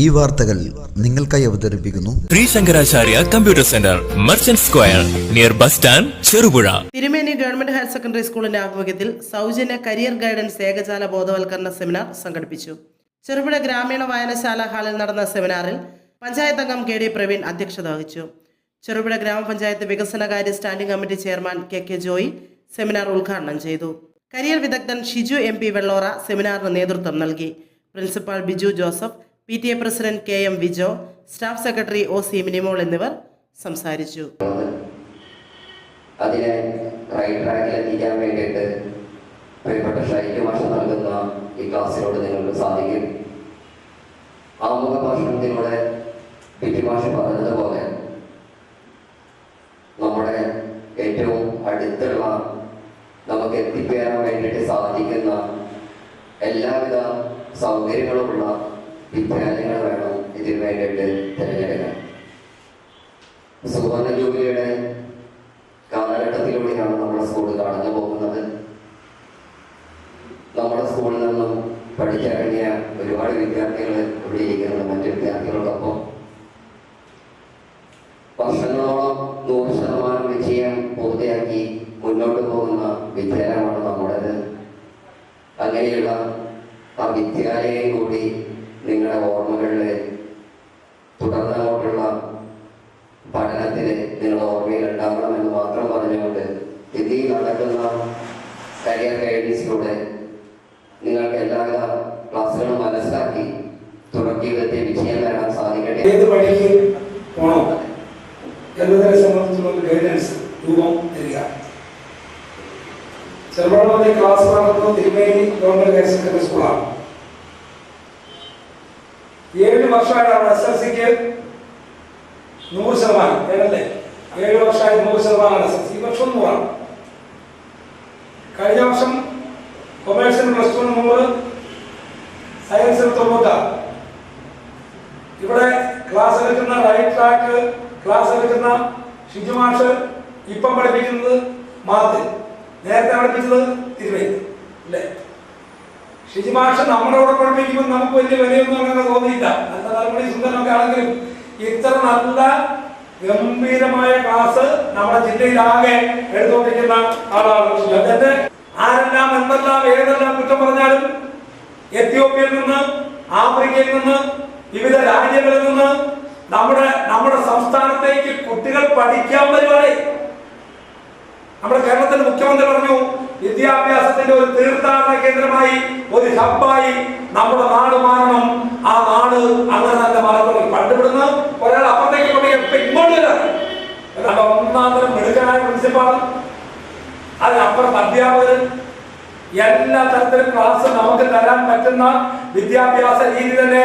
ഈ വാർത്തകൾ നിങ്ങൾക്കായി അവതരിപ്പിക്കുന്നു. Shri Shankaracharya computer centre merchant square near bus stand Cherupuzha. Thirumeni government higher secondary സ്കൂളിന്റെ ആഭിമുഖ്യത്തിൽ സൗജന്യ കരിയർ ഗൈഡൻസ് ഏകജാല ബോധവൽക്കരണ സെമിനാർ സംഘടിപ്പിച്ചു. ചെറുപുഴ ഗ്രാമീണ വായനശാല ഹാളിൽ നടന്ന സെമിനാറിൽ പഞ്ചായത്ത് അംഗം കെ ഡി പ്രവീൺ അധ്യക്ഷത വഹിച്ചു. ചെറുപുഴ ഗ്രാമപഞ്ചായത്ത് വികസനകാര്യ standing committee chairman K K Joy seminar ഉദ്ഘാടനം ചെയ്തു. കരിയർ വിദഗ്ധൻ ഷിജു എം പി വെള്ളോറ സെമിനാറിന് നേതൃത്വം നൽകി. Principal Biju Joseph P T A president K M Vijo staff secretary O C Minimol എന്നിവർ സംസാരിച്ചു. അതിനെ റൈറ്റ് ഈ നമ്മുടെ ഏറ്റവും അടുത്തുള്ള നമുക്ക് എത്തിപ്പേരാൻ വേണ്ടിയിട്ട് സാധിക്കുന്ന എല്ലാവിധ സൗകര്യങ്ങളുമുള്ള വിദ്യാലയങ്ങൾ വേണം ഇതിനു വേണ്ടിയിട്ട് തിരഞ്ഞെടുക്കാൻ സുവർണ ജൂബിലിയുടെ കാലഘട്ടത്തിലൂടെയാണ് നമ്മുടെ സ്കൂൾ കടന്നു പോകുന്നത്. നമ്മുടെ സ്കൂളിൽ നിന്നും പഠിച്ചിറങ്ങിയ ഒരുപാട് വിദ്യാർത്ഥികൾ ഇവിടെ ഇരിക്കുന്നുണ്ട് മറ്റു വിദ്യാർത്ഥികളോടൊപ്പം വർഷങ്ങളോളം നൂറ് ശതമാനം വിജയം പൂർത്തിയാക്കി മുന്നോട്ട് പോകുന്ന വിദ്യാലയമാണ് നമ്മുടേത്. അങ്ങനെയുള്ള ആ വിദ്യാലയം കൂടി നിങ്ങളുടെ ഓർമ്മകളിലെ തുടർന്നങ്ങോട്ടുള്ള പഠനത്തിന് നിങ്ങൾ ഓർമ്മയിൽ ഉണ്ടാകണമെന്ന് മാത്രം പറഞ്ഞുകൊണ്ട് ഇന്ത്യയിൽ നടക്കുന്ന കരിയർ ഗൈഡൻസിലൂടെ നിങ്ങൾക്ക് എല്ലാ ക്ലാസ്സുകളും മനസ്സിലാക്കി തുടർ ജീവിതത്തെ വിജയം നേടാൻ സാധിക്കട്ടെ. ഏത് വഴിക്ക് പോണോ? എന്നതിനെ സംബന്ധിച്ചുള്ള ഗൈഡൻസ് രൂപം തരിക. ചെറുപ്പുഴ ക്ലാസ് നടത്തുന്നത് തിരുമേനി ഗവൺമെന്റ് ഹയർ സെക്കൻഡറി സ്കൂളാണ്. ഏഴ് വർഷമായിട്ടാണ് എസ് എൽ സിക്ക് നൂറ് ശതമാനം ഏഴല്ലേ ഏഴ് വർഷമായി നൂറ് ശതമാനമാണ് എസ് എൽ സി. ഈ വർഷം നൂറാണ്. കഴിഞ്ഞ വർഷം കൊമേഴ്സിന് പ്ലസ് ടു നൂറ് സയൻസിന് തൊണ്ണൂറ്റാറ്. ഇവിടെ ക്ലാസ് എടുക്കുന്ന റൈറ്റ് ട്രാക്ക് ക്ലാസ് എടുക്കുന്ന ഷിജു മാഷ് ഇപ്പം പഠിപ്പിക്കുന്നത് മാത്തിൽ നേരത്തെ പഠിപ്പിച്ചത് തിരുവല്ല അല്ലേ? ഷിജു നമ്മളോട് പഠിപ്പിക്കുമ്പോൾ നമുക്ക് വലിയ വിലയൊന്നും അങ്ങനെ തോന്നിയില്ല. നല്ല തലമുടി സുന്ദരമൊക്കെ ആണെങ്കിലും ഇത്ര നല്ല ഗംഭീരമായ ക്ലാസ് നമ്മുടെ ജില്ലയിലാകെ എടുത്തുകൊണ്ടിരിക്കുന്ന ആളാണ് എന്നിട്ട് ആരെല്ലാം എന്തെല്ലാം ഏതെല്ലാം കുറ്റം പറഞ്ഞാലും എത്യോപ്യയിൽ നിന്ന് ആഫ്രിക്കയിൽ നിന്ന് വിവിധ രാജ്യങ്ങളിൽ നിന്ന് നമ്മുടെ നമ്മുടെ സംസ്ഥാനത്തേക്ക് കുട്ടികൾ പഠിക്കാൻ വരുവാണേ. നമ്മുടെ കേരളത്തിന്റെ മുഖ്യമന്ത്രി പറഞ്ഞു വിദ്യാഭ്യാസത്തിന്റെ ഒരു തീർത്ഥാടന കേന്ദ്രമായി ഒരു ഹബ്ബായി നമ്മുടെ നാട് മാറണം. ആ നാട് അങ്ങനെ തന്നെ മാറണം പണ്ട് ഇവിടുന്ന് ഒരാൾ അപ്പുറത്തേക്ക് കൊണ്ടു ഇപ്പൊ ഇങ്ങോട്ട് വരാം. അല്ലാണ്ട് ഒന്നാം തരം മിടുക്കനായ പ്രിൻസിപ്പാൾ അതിനപ്പുറം അധ്യാപകർ എല്ലാ തരത്തിലും ക്ലാസ് നമുക്ക് തരാൻ പറ്റുന്ന വിദ്യാഭ്യാസ രീതി തന്നെ